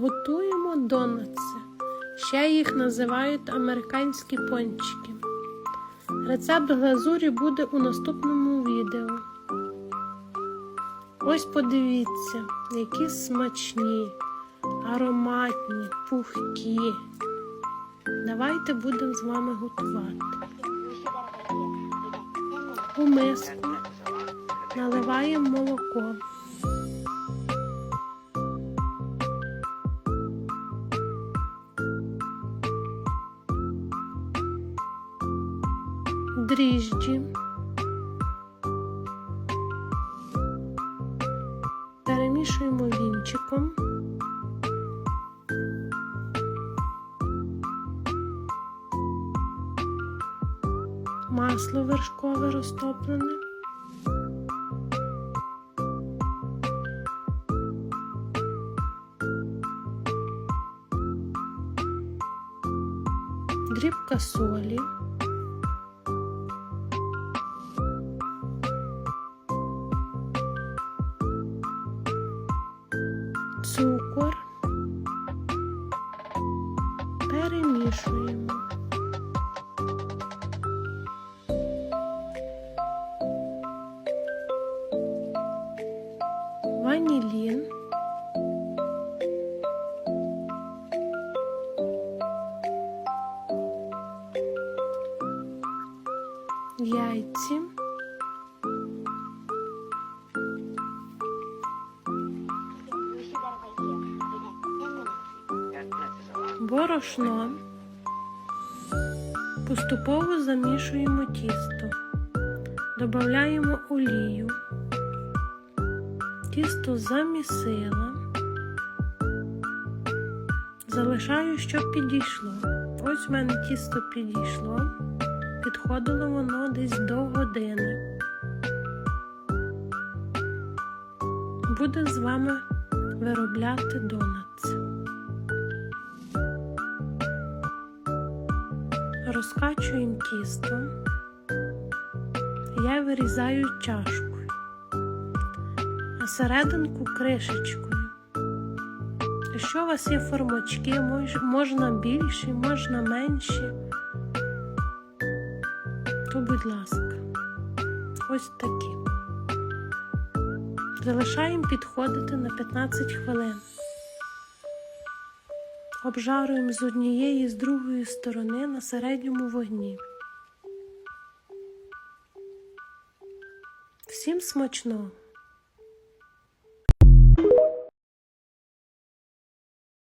Готуємо донатси. Ще їх називають американські пончики. Рецепт глазурі буде у наступному відео. Ось подивіться, які смачні, ароматні, пухкі. Давайте будемо з вами готувати. У миску наливаємо молоко. Дріжджі, перемішуємо вінчиком. Масло вершкове розтоплене. Дрібка солі. Цукор, перемішуємо. Ванілін. Яйці. Борошно. Поступово замішуємо тісто, додаємо олію, тісто замісила, залишаю, щоб підійшло. Ось в мене тісто підійшло, підходило воно десь до години. Буде з вами виробляти донатс. Розкачуємо тісто, я вирізаю чашкою, а серединку кришечкою. Якщо у вас є формочки, можна більші, можна менші, то будь ласка, ось такі. Залишаємо підходити на 15 хвилин. Обжаруємо з однієї з другої сторони на середньому вогні. Всім смачного!